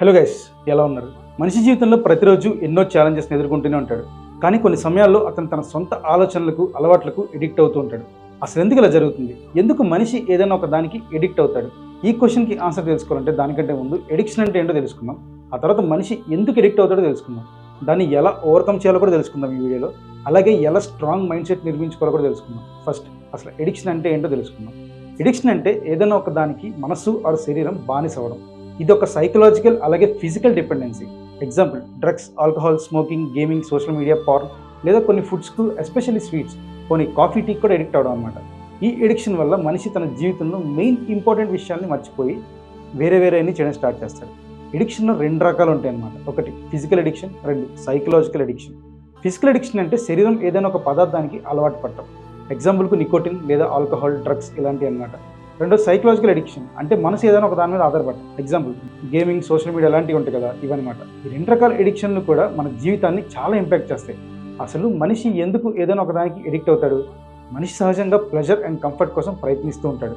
Hello guys ఎలా ఉన్నారు? మనిషి జీవితంలో ప్రతిరోజు ఎన్నో ఛాలెంజెస్ని ఎదుర్కొంటూనే ఉంటాడు. కానీ కొన్ని సమయాల్లో అతను తన సొంత ఆలోచనలకు అలవాట్లకు ఎడిక్ట్ అవుతూ ఉంటాడు. అసలు ఎందుకు ఇలా జరుగుతుంది? ఎందుకు మనిషి ఏదైనా ఒక దానికి ఎడిక్ట్ అవుతాడు? ఈ క్వశ్చన్కి ఆన్సర్ తెలుసుకోవాలంటే దానికంటే ముందు ఎడిక్షన్ అంటే ఏంటో తెలుసుకుందాం. ఆ తర్వాత మనిషి ఎందుకు ఎడిక్ట్ అవుతాడో తెలుసుకుందాం. దాన్ని ఎలా ఓవర్కమ్ చేయాలో కూడా తెలుసుకుందాం ఈ వీడియోలో అలాగే ఎలా స్ట్రాంగ్ మైండ్ సెట్ నిర్మించుకోవాలో కూడా తెలుసుకుందాం. ఫస్ట్ అసలు ఎడిక్షన్ అంటే ఏంటో తెలుసుకుందాం. ఎడిక్షన్ అంటే ఏదైనా ఒక దానికి మనస్సు ఆరు శరీరం బానిస ఇది ఒక సైకలాజికల్ అలాగే physical dependency example drugs alcohol smoking gaming social media porn లేదా కొన్ని ఫుడ్స్కు ఎస్పెషల్లీ స్వీట్స్ కొన్ని కాఫీ టీ కూడా ఎడిక్ట్ అవడం అనమాట ఈ ఎడిక్షన్ వల్ల మనిషి తన జీవితంలో మెయిన్ ఇంపార్టెంట్ విషయాల్ని మర్చిపోయి వేరే వేరే అన్ని చేయడం స్టార్ట్ చేస్తాడు. ఎడిక్షన్లో రెండు రకాలు ఉంటాయి అన్నమాట. ఒకటి ఫిజికల్ ఎడిక్షన్ రెండు సైకలాజికల్ ఎడిక్షన్ ఫిజికల్ ఎడిక్షన్ అంటే శరీరం ఏదైనా ఒక పదార్థానికి అలవాటు పట్టడం ఎగ్జాంపుల్కు నికోటిన్ లేదా ఆల్కహాల్ డ్రగ్స్ ఇలాంటివి అన్నమాట. రెండో సైకలాజికల్ ఎడిక్షన్ అంటే మనసు ఏదైనా ఒక దాని మీద ఆధారపడి ఎగ్జాంపుల్ గేమింగ్ సోషల్ మీడియా లాంటివి ఉంటాయి కదా ఇవన్నమాట. ఈ రెండు రకాల ఎడిక్షన్లు కూడా మన జీవితాన్ని చాలా ఇంపాక్ట్ చేస్తాయి. అసలు మనిషి ఎందుకు ఏదైనా ఒకదానికి ఎడిక్ట్ అవుతాడు? మనిషి సహజంగా ప్లెజర్ అండ్ కంఫర్ట్ కోసం ప్రయత్నిస్తూ ఉంటాడు.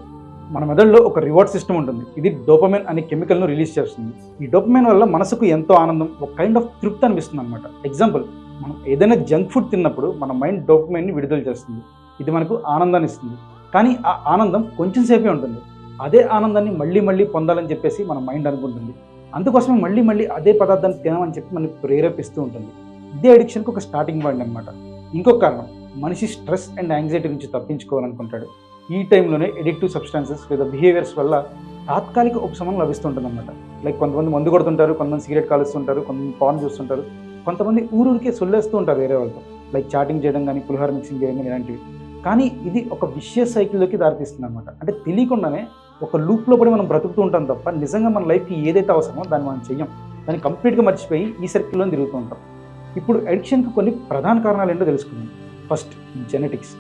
మన మెదడులో ఒక రివార్డ్ సిస్టమ్ ఉంటుంది. ఇది డోపమైన్ అనే కెమికల్ను రిలీజ్ చేస్తుంది. ఈ డోపమైన్ వల్ల మనసుకు ఎంతో ఆనందం ఒక కైండ్ ఆఫ్ తృప్తి అనిపిస్తుంది అనమాట ఎగ్జాంపుల్ మనం ఏదైనా జంక్ ఫుడ్ తిన్నప్పుడు మన మైండ్ డోపమైన్ని విడుదల చేస్తుంది. ఇది మనకు ఆనందాన్ని ఇస్తుంది. కానీ ఆ ఆనందం కొంచెం సేపే ఉంటుంది. అదే ఆనందాన్ని మళ్ళీ మళ్ళీ పొందాలని చెప్పేసి మన మైండ్ అనుకుంటుంది. అందుకోసమే మళ్ళీ మళ్ళీ అదే పదార్థాన్ని తినమని చెప్పి మనకి ప్రేరేపిస్తూ ఉంటుంది. ఇదే అడిక్షన్కి ఒక స్టార్టింగ్ పాయింట్ అనమాట ఇంకొక కారణం మనిషి స్ట్రెస్ అండ్ యాంగ్జైటీ నుంచి తప్పించుకోవాలనుకుంటాడు. ఈ టైంలోనే ఎడిక్టివ్ సబ్స్టాన్సెస్ లేదా బిహేవియర్స్ వల్ల తాత్కాలిక ఉపశమనం లభిస్తుంటుంది అనమాట లైక్ కొంతమంది మందు కొడుతుంటారు కొంతమంది సిగరెట్ కాలుస్తుంటారు కొంతమంది పాన్ చూస్తుంటారు. కొంతమంది ఊరూరికే సొల్లేస్తూ ఉంటారు వేరే వాళ్ళతో. లైక్ చాటింగ్ చేయడం కానీ పులిహోర మిక్సింగ్ చేయడం కానీ ఇలాంటివి. కానీ ఇది ఒక విషయ సైకిల్లోకి దారితీస్తుంది అనమాట అంటే తెలియకుండానే ఒక లూప్లో పడి మనం బ్రతుకుతూ ఉంటాం తప్ప నిజంగా మన లైఫ్కి ఏదైతే అవసరమో దాన్ని మనం చెయ్యం. దాన్ని కంప్లీట్గా మర్చిపోయి ఈ సర్కిల్లో తిరుగుతూ ఉంటాం. ఇప్పుడు అడిక్షన్కి కొన్ని ప్రధాన కారణాలు ఏంటో తెలుసుకుందాం. ఫస్ట్ జెనెటిక్స్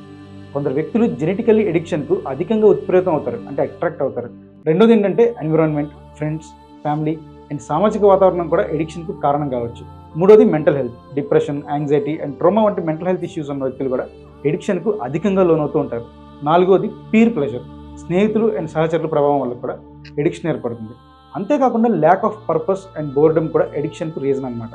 కొందరు వ్యక్తులు జెనెటికల్లీ ఎడిక్షన్కు అధికంగా ఉత్ప్రేతం అవుతారు అంటే అట్రాక్ట్ అవుతారు. రెండోది ఏంటంటే ఎన్విరాన్మెంట్ ఫ్రెండ్స్ ఫ్యామిలీ అండ్ సామాజిక వాతావరణం కూడా ఎడిక్షన్కు కారణం కావచ్చు. మూడోది mental health depression anxiety and trauma వంటి మెంటల్ హెల్త్ ఇష్యూస్ ఉన్న వ్యక్తులు కూడా ఎడిక్షన్కు అధికంగా లోనవుతూ ఉంటారు. నాలుగోది పీర్ ప్లెజర్ స్నేహితులు అండ్ సహచరుల ప్రభావం వల్ల కూడా ఎడిక్షన్ ఏర్పడుతుంది. అంతేకాకుండా lack of purpose and boredom కూడా ఎడిక్షన్కు రీజన్ అనమాట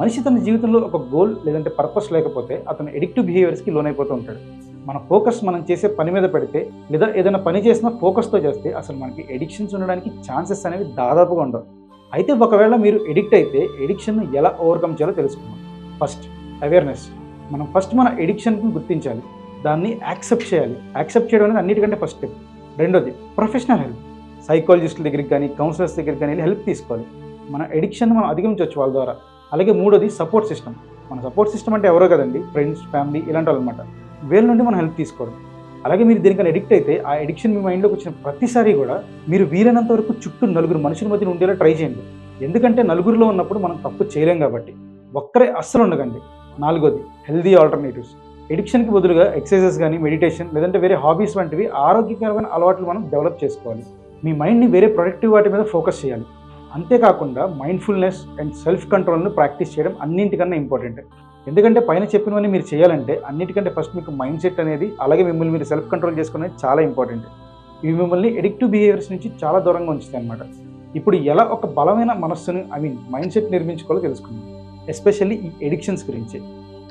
మనిషి తన జీవితంలో ఒక గోల్ లేదంటే పర్పస్ లేకపోతే అతను ఎడిక్టివ్ బిహేవియర్స్కి లోనైపోతూ ఉంటాడు. మన ఫోకస్ మనం చేసే పని మీద పెడితే లేదా ఏదైనా పని చేసినా ఫోకస్తో చేస్తే అసలు మనకి ఎడిక్షన్స్ ఉండడానికి ఛాన్సెస్ అనేవి దాదాపుగా ఉండవు. అయితే ఒకవేళ మీరు ఎడిక్ట్ అయితే ఎడిక్షన్ను ఎలా ఓవర్కమ్ చేయాలో తెలుసుకుందాం. ఫస్ట్ అవేర్నెస్ మనం ఫస్ట్ మన ఎడిక్షన్ని గుర్తించాలి. దాన్ని యాక్సెప్ట్ చేయాలి. యాక్సెప్ట్ చేయడం అనేది అన్నిటికంటే ఫస్ట్ స్టెప్ రెండోది ప్రొఫెషనల్ హెల్ప్ సైకాలజిస్టుల దగ్గరికి కానీ కౌన్సిలర్స్ దగ్గరికి కానీ వెళ్ళి హెల్ప్ తీసుకోవాలి. మన ఎడిక్షన్ మనం అధిగమించవచ్చు వాళ్ళ ద్వారా. అలాగే మూడోది సపోర్ట్ సిస్టమ్ మన సపోర్ట్ సిస్టమ్ అంటే ఎవరో కదండి? ఫ్రెండ్స్ ఫ్యామిలీ ఇలాంటి వాళ్ళు అనమాట వీళ్ళ నుండి మనం హెల్ప్ తీసుకోవడం. అలాగే మీరు దీనికన్నా ఎడిక్ట్ అయితే ఆ ఎడిక్షన్ మీ మైండ్లోకి వచ్చిన ప్రతిసారి కూడా మీరు వీలైనంత వరకు చుట్టూ నలుగురు మనుషుల మధ్య ఉండేలా ట్రై చేయండి. ఎందుకంటే నలుగురిలో ఉన్నప్పుడు మనం తప్పు చేయలేం కాబట్టి. ఒక్కరే అస్సలు ఉండకండి. నాలుగోది హెల్దీ ఆల్టర్నేటివ్స్ ఎడిక్షన్కి బదులుగా ఎక్సర్సైజెస్ కానీ మెడిటేషన్ లేదంటే వేరే హాబీస్ వంటివి ఆరోగ్యకరమైన అలవాట్లు మనం డెవలప్ చేసుకోవాలి. మీ మైండ్ని వేరే ప్రొడక్టివ్ వాటి మీద ఫోకస్ చేయాలి. అంతేకాకుండా మైండ్ఫుల్నెస్ అండ్ సెల్ఫ్ కంట్రోల్ను ప్రాక్టీస్ చేయడం అన్నింటికన్నా ఇంపార్టెంట్ ఎందుకంటే పైన చెప్పినవన్నీ మీరు చేయాలంటే అన్నిటికంటే ఫస్ట్ మీకు మైండ్ సెట్ అనేది అలాగే మిమ్మల్ని మీరు సెల్ఫ్ కంట్రోల్ చేసుకునేది చాలా ఇంపార్టెంట్ ఇవి మిమ్మల్ని ఎడిక్టివ్ బిహేవియర్స్ నుంచి చాలా దూరంగా ఉంచుతాయి అనమాట ఇప్పుడు ఎలా ఒక బలమైన మనస్సును ఐ మీన్ మైండ్ సెట్ నిర్మించుకోవాలో తెలుసుకుందాం. ఎస్పెషల్లీ ఈ ఎడిక్షన్స్ గురించి.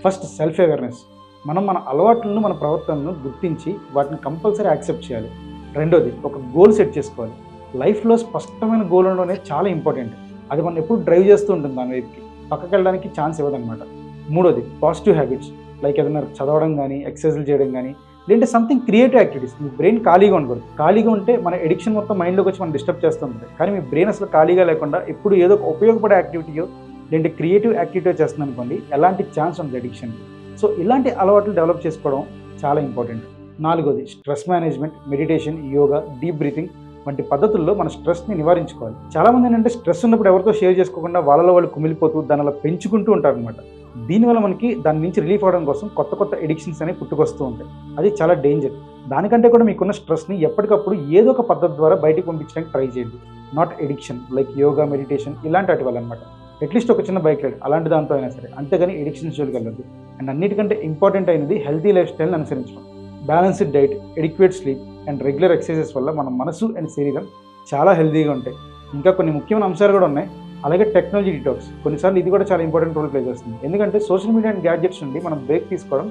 ఫస్ట్ సెల్ఫ్ అవేర్నెస్ మనం మన అలవాట్లను మన ప్రవర్తనను గుర్తించి వాటిని కంపల్సరీ యాక్సెప్ట్ చేయాలి. రెండోది ఒక గోల్ సెట్ చేసుకోవాలి. లైఫ్లో స్పష్టమైన గోల్ ఉండడం అనేది చాలా ఇంపార్టెంట్ అది మనం ఎప్పుడు డ్రైవ్ చేస్తూ ఉంటుంది దాని వైపుకి. పక్కకి వెళ్ళడానికి ఛాన్స్ ఇవ్వదన్నమాట. మూడోది పాజిటివ్ హ్యాబిట్స్ లైక్ ఏదైనా చదవడం కానీ ఎక్సర్సైజులు చేయడం కానీ లేదంటే సంథింగ్ క్రియేటివ్ యాక్టివిటీస్ మీ బ్రెయిన్ ఖాళీగా ఉండకూడదు. ఖాళీగా ఉంటే మన ఎడిక్షన్ మొత్తం మైండ్లోకి వచ్చి మనం డిస్టర్బ్ చేస్తుంది కానీ మీ బ్రెయిన్ అసలు ఖాళీగా లేకుండా ఎప్పుడు ఏదో ఒక ఉపయోగపడే యాక్టివిటీయో లేదంటే క్రియేటివ్ యాక్టివిటీ చేస్తుంది అనుకోండి ఎలాంటి ఛాన్స్ ఉంది ఎడిక్షన్ సో ఇలాంటి అలవాట్లు డెవలప్ చేసుకోవడం చాలా ఇంపార్టెంట్ నాలుగోది stress management meditation yoga deep breathing వంటి పద్ధతుల్లో మన స్ట్రెస్ని నివారించుకోవాలి. చాలామంది ఏంటంటే స్ట్రెస్ ఉన్నప్పుడు ఎవరితో షేర్ చేసుకోకుండా వాళ్ళలో వాళ్ళు కుమిలిపోతూ దానిలో పెంచుకుంటూ ఉంటారు అనమాట దీనివల్ల మనకి దాని నుంచి రిలీఫ్ అవ్వడం కోసం కొత్త కొత్త ఎడిక్షన్స్ అనేవి పుట్టుకొస్తూ ఉంటాయి. అది చాలా డేంజర్ దానికంటే కూడా మీకున్న స్ట్రెస్ని ఎప్పటికప్పుడు ఏదో ఒక పద్ధతి ద్వారా బయటకు పంపించడానికి ట్రై చేయండి. Not addiction like yoga meditation ఇలాంటి వాటి వల్ల అనమాట అట్లీస్ట్ ఒక చిన్న బైక్ రైడ్ అలాంటి దాంతో అయినా సరే. అంతేగాని ఎడిక్షన్స్ జోలికి వెళ్ళదు అండ్ అన్నిటికంటే ఇంపార్టెంట్ అయినది హెల్తీ లైఫ్ స్టైల్ని అనుసరించడం. Balanced diet adequate sleep and regular exercises వల్ల మన మనసు అండ్ శరీరం చాలా హెల్తీగా ఉంటాయి. ఇంకా కొన్ని ముఖ్యమైన అంశాలు కూడా ఉన్నాయి. అలాగే టెక్నాలజీ డిటాక్స్ కొన్నిసార్లు ఇది కూడా చాలా ఇంపార్టెంట్ రోల్ ప్లే చేస్తుంది. ఎందుకంటే సోషల్ మీడియా అండ్ గ్యాడ్జెట్స్ నుండి మనం బ్రేక్ తీసుకోవడం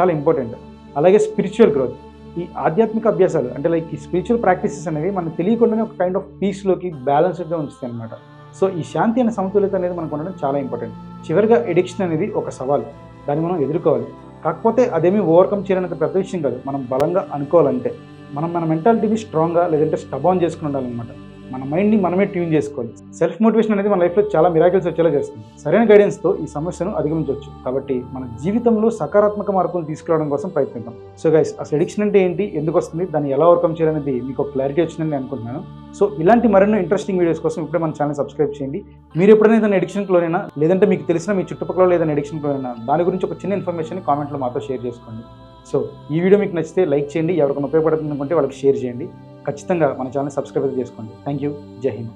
చాలా ఇంపార్టెంట్ అలాగే స్పిరిచువల్ గ్రోత్ ఈ ఆధ్యాత్మిక అభ్యాసాలు అంటే లైక్ ఈ స్పిరిచువల్ ప్రాక్టీసెస్ అనేవి మనకు తెలియకుండానే ఒక కైండ్ ఆఫ్ పీస్లోకి బ్యాలెన్స్డ్గా ఉంచుతాయి అనమాట సో ఈ శాంతి అనే సమతుల్యత అనేది మనకు ఉండడం చాలా ఇంపార్టెంట్ చివరిగా ఎడిక్షన్ అనేది ఒక సవాల్. దాన్ని మనం ఎదుర్కోవాలి. కాకపోతే అదేమీ ఓవర్కమ్ చేయడానికి పెద్ద విషయం కాదు. మనం బలంగా అనుకోవాలంటే. మనం మన మెంటాలిటీని స్ట్రాంగ్గా లేదంటే స్టబాన్ చేసుకుని ఉండాలన్నమాట. మన మైండ్ని మనమే ట్యూన్ చేసుకోవాలి. సెల్ఫ్ మోటివేషన్ అనేది మన లైఫ్లో చాలా మిరాకిల్స్ వచ్చేలా చేస్తుంది. సరైన గైడెన్స్తో ఈ సమస్యను అధిగమించవచ్చు. కాబట్టి మన జీవితంలో సకారాత్మక మార్పులు తీసుకురావడం కోసం ప్రయత్నిద్దాం. సో గైస్ అసలు ఎడిక్షన్ అంటే ఏంటి? ఎందుకు వస్తుంది? దాన్ని ఎలా ఓవర్కమ్ చేయాలనేది మీకు క్లారిటీ వచ్చిందని నేను అనుకుంటున్నాను. సో ఇలాంటి మరెన్నో ఇంట్రెస్టింగ్ వీడియోస్ కోసం ఇప్పుడే మన ఛానల్ సబ్స్క్రైబ్ చేయండి. మీరు ఎప్పుడైనా ఏదైనా ఎడిక్షన్లోనైనా లేదంటే మీకు తెలిసిన మీ చుట్టుపక్కల ఏదైనా ఎడిక్షన్లోనైనా దాని గురించి ఒక చిన్న ఇన్ఫర్మేషన్ కామెంట్లో మాతో షేర్ చేసుకోండి. సో ఈ వీడియో మీకు నచ్చితే లైక్ చేయండి. ఎవరికైనా ఉపయోగపడుతుంది అనుకుంటే వాళ్ళకి షేర్ చేయండి. ఖచ్చితంగా మన ఛానల్ సబ్స్క్రైబ్ చేసుకోండి. థ్యాంక్ యూ జై హింద్.